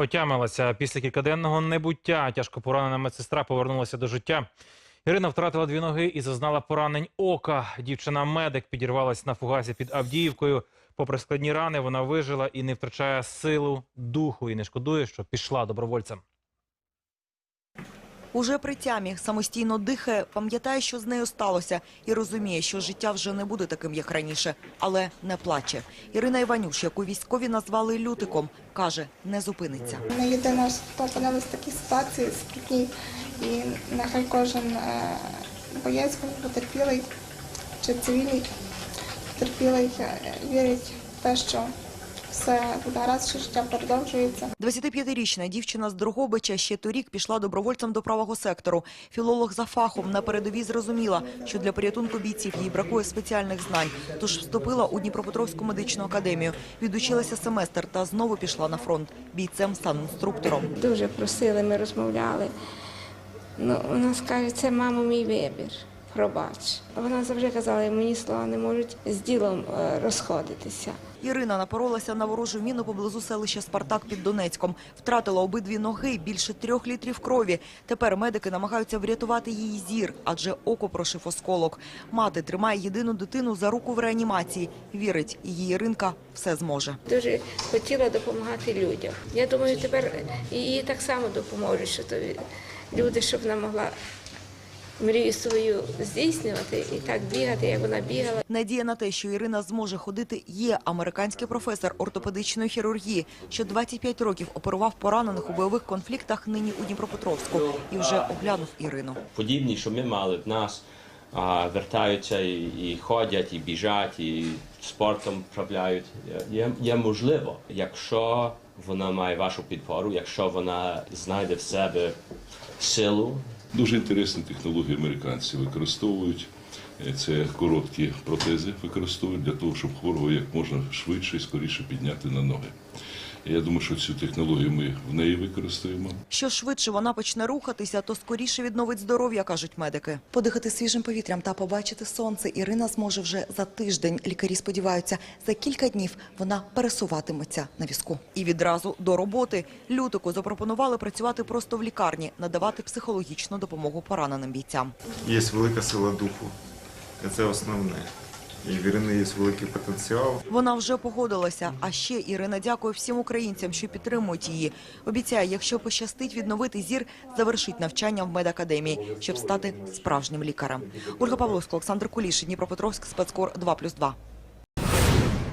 Отямилася після кількаденного небуття. Тяжко поранена медсестра повернулася до життя. Ірина втратила дві ноги і зазнала поранень ока. Дівчина-медик підірвалась на фугасі під Авдіївкою. Попри складні рани, вона вижила і не втрачає силу духу і не шкодує, що пішла добровольцем. Уже при тямі самостійно дихає, пам'ятає, що з нею сталося, і розуміє, що життя вже не буде таким, як раніше, але не плаче. Ірина Іванюш, яку військові назвали лютиком, каже, не зупиниться. Ми єдине, що опинилися в такій ситуації скрутній, і нехай кожен е, боєць, потерпілий чи цивільний потерпілий е, вірить в те, що все що життя продовжується. 25-річна дівчина з Дрогобича ще торік пішла добровольцем до правого сектору. Філолог за фахом на передовій зрозуміла, що для порятунку бійців їй бракує спеціальних знань. Тож вступила у Дніпропетровську медичну академію, відучилася семестр та знову пішла на фронт бійцем санінструктором. Дуже просили, ми розмовляли. Ну, вона скаже, це мамо, мій вибір. Пробач. Вона завжди казала, мені слова не можуть з ділом е, розходитися. Ірина напоролася на ворожу міну поблизу селища Спартак під Донецьком. Втратила обидві ноги, більше трьох літрів крові. Тепер медики намагаються врятувати її зір, адже око прошив осколок. Мати тримає єдину дитину за руку в реанімації. Вірить, її Іринка все зможе. Дуже хотіла допомагати людям. Я думаю, тепер їй так само допоможуть, що люди, щоб вона могла мрію свою здійснювати і так бігати, як вона бігала. Надія на те, що Ірина зможе ходити, є американський професор ортопедичної хірургії, що 25 років оперував поранених у бойових конфліктах нині у Дніпропетровську і вже оглянув Ірину. подібні, що ми мали в нас, а, вертаються і, і ходять, і біжать, і спортом вправляють. Є, є можливо, якщо вона має вашу підпору, якщо вона знайде в себе силу, Дуже інтересні технології американці використовують. Е, Це короткі протези використовують для того, щоб хворого як можна швидше і скоріше підняти на ноги. Я думаю, що цю технологію ми в неї використаємо. Що швидше вона почне рухатися, то скоріше відновить здоров'я, кажуть медики. Подихати свіжим повітрям та побачити сонце Ірина зможе вже за тиждень. Лікарі сподіваються, за кілька днів вона пересуватиметься на візку. І відразу до роботи лютику запропонували працювати просто в лікарні, надавати психологічну допомогу пораненим бійцям. Є велика сила духу. І це основне. І в Ірини є великий потенціал. Вона вже погодилася. А ще Ірина дякує всім українцям, що підтримують її. Обіцяє, якщо пощастить відновити зір, завершить навчання в медакадемії, щоб стати справжнім лікарем. Ольга Павловська, Олександр Куліш, Дніпропетровськ, спецкор 2+,2.